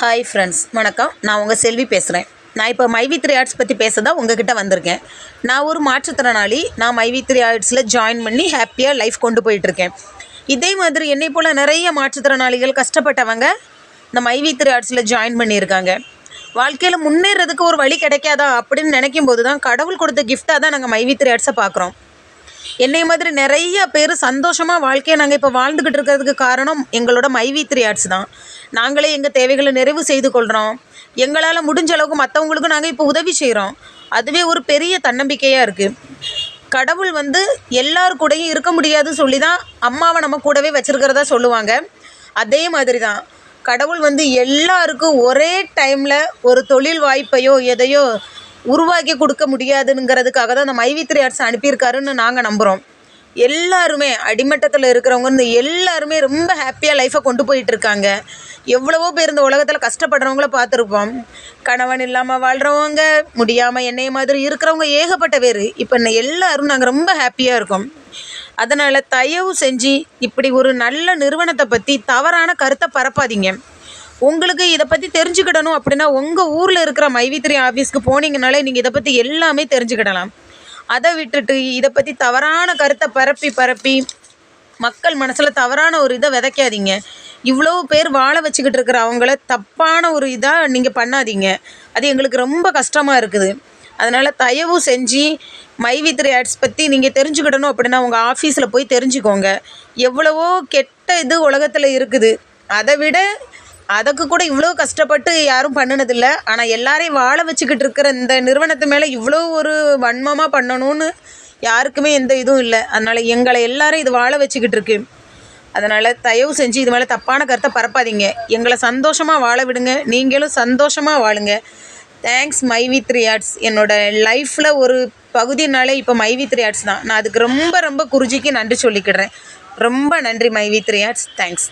Hi friends வணக்கம். நான் உங்கள் செல்வி பேசுகிறேன் நான் இப்போ மைவி த்ரீ ஆர்ட்ஸ் பற்றி பேச தான் உங்ககிட்ட வந்திருக்கேன். நான் ஒரு மாற்றுத்திறனாளி. நான் மைவி த்ரீ ஆர்ட்ஸில் ஜாயின் பண்ணி ஹாப்பியாக லைஃப் கொண்டு போயிட்டுருக்கேன். இதே மாதிரி என்னை போல் நிறைய மாற்றுத்திறனாளிகள் கஷ்டப்பட்டவங்க இந்த மைவி த்ரீ ஆர்ட்ஸில் ஜாயின் பண்ணியிருக்காங்க. வாழ்க்கையில் முன்னேறதுக்கு ஒரு வழி கிடைக்காதா அப்படின்னு நினைக்கும் போது தான் கடவுள் கொடுத்த கிஃப்டாக தான் நாங்கள் மைவி த்ரீ ஆர்ட்ஸை பார்க்குறோம். என்னை மாதிரி நிறைய பேர் சந்தோஷமாக வாழ்க்கையை நாங்கள் இப்போ வாழ்ந்துக்கிட்டு இருக்கிறதுக்கு காரணம் எங்களோட மைவி த்ரீ ஆர்ட்ஸ் தான். நாங்களே எங்கள் தேவைகளை நிறைவு செய்து கொள்கிறோம் எங்களால் முடிஞ்ச அளவுக்கு மற்றவங்களுக்கும் நாங்கள் இப்போ உதவி செய்கிறோம் அதுவே ஒரு பெரிய தன்னம்பிக்கையாக இருக்குது கடவுள் வந்து எல்லார் கூடயும் இருக்க முடியாதுன்னு சொல்லி தான் அம்மாவை நம்ம கூடவே வச்சுருக்கிறதா சொல்லுவாங்க. அதே மாதிரி தான் கடவுள் வந்து எல்லாருக்கும் ஒரே டைமில் ஒரு தொழில் வாய்ப்பையோ எதையோ உருவாக்கி கொடுக்க முடியாதுங்கிறதுக்காக தான் அந்த மைவித்ரி ஆர்ட்ஸ் அனுப்பியிருக்காருன்னு நாங்கள் நம்புகிறோம் எல்லாருமே அடிமட்டத்தில் இருக்கிறவங்க இந்த எல்லாருமே ரொம்ப ஹாப்பியாக லைஃப்பை கொண்டு போயிட்டு இருக்காங்க எவ்வளவோ பேர் இந்த உலகத்தில் கஷ்டப்படுறவங்கள பார்த்துருப்போம். கணவன் இல்லாமல் வாழ்கிறவங்க முடியாமல் என்னைய மாதிரி இருக்கிறவங்க ஏகப்பட்ட பேர். இப்போ இந்த எல்லாரும் நாங்கள் ரொம்ப ஹாப்பியாக இருக்கோம். அதனால் தயவு செஞ்சு இப்படி ஒரு நல்ல நிறுவனத்தை பற்றி தவறான கருத்தை பரப்பாதீங்க. உங்களுக்கு இதை பற்றி தெரிஞ்சுக்கிடணும் அப்படின்னா உங்கள் ஊரில் இருக்கிற மைவித்ரி ஆஃபீஸ்க்கு போனீங்கனாலே நீங்கள் இதை பற்றி எல்லாமே தெரிஞ்சுக்கிடலாம். அதை விட்டுட்டு இதை பற்றி தவறான கருத்தை பரப்பி பரப்பி மக்கள் மனசில் தவறான ஒரு இதை விதைக்காதீங்க. இவ்வளோ பேர் வாழ வச்சுக்கிட்டு இருக்கிற அவங்கள தப்பான ஒரு இதாக நீங்கள் பண்ணாதீங்க. அது எங்களுக்கு ரொம்ப கஷ்டமாக இருக்குது. அதனால் தயவு செஞ்சு மைவித்ரி ஆட்ஸ் பற்றி நீங்கள் தெரிஞ்சுக்கிடணும் அப்படின்னா உங்கள் ஆஃபீஸில் போய் தெரிஞ்சுக்கோங்க. எவ்வளவோ கெட்ட இது உலகத்தில் இருக்குது. அதை விட அதுக்கு கூட இவ்வளோ கஷ்டப்பட்டு யாரும் பண்ணினதில்ல. ஆனால் எல்லாரையும் வாழ வச்சுக்கிட்டு இருக்கிற இந்த நிறுவனத்து மேலே இவ்வளோ ஒரு வன்மமாக பண்ணணும்னு யாருக்குமே எந்த இதுவும் இல்லை. அதனால் எங்களை எல்லாரும் இது வாழ வச்சுக்கிட்டு இருக்கு. அதனால் தயவு செஞ்சு இது மேலே தப்பான கருத்தை பரப்பாதீங்க. எங்களை சந்தோஷமாக வாழ விடுங்க. நீங்களும் சந்தோஷமாக வாழுங்க. தேங்க்ஸ் மைவி த்ரீ ஆர்ட்ஸ் என்னோடய லைஃப்பில் ஒரு பகுதினாலே இப்போ மைவி த்ரீ ஆர்ட்ஸ் தான். நான் அதுக்கு ரொம்ப ரொம்ப குருஜிக்கு நன்றி சொல்லிக்கிடுறேன். ரொம்ப நன்றி மைவி த்ரீ ஆர்ட்ஸ் தேங்க்ஸ்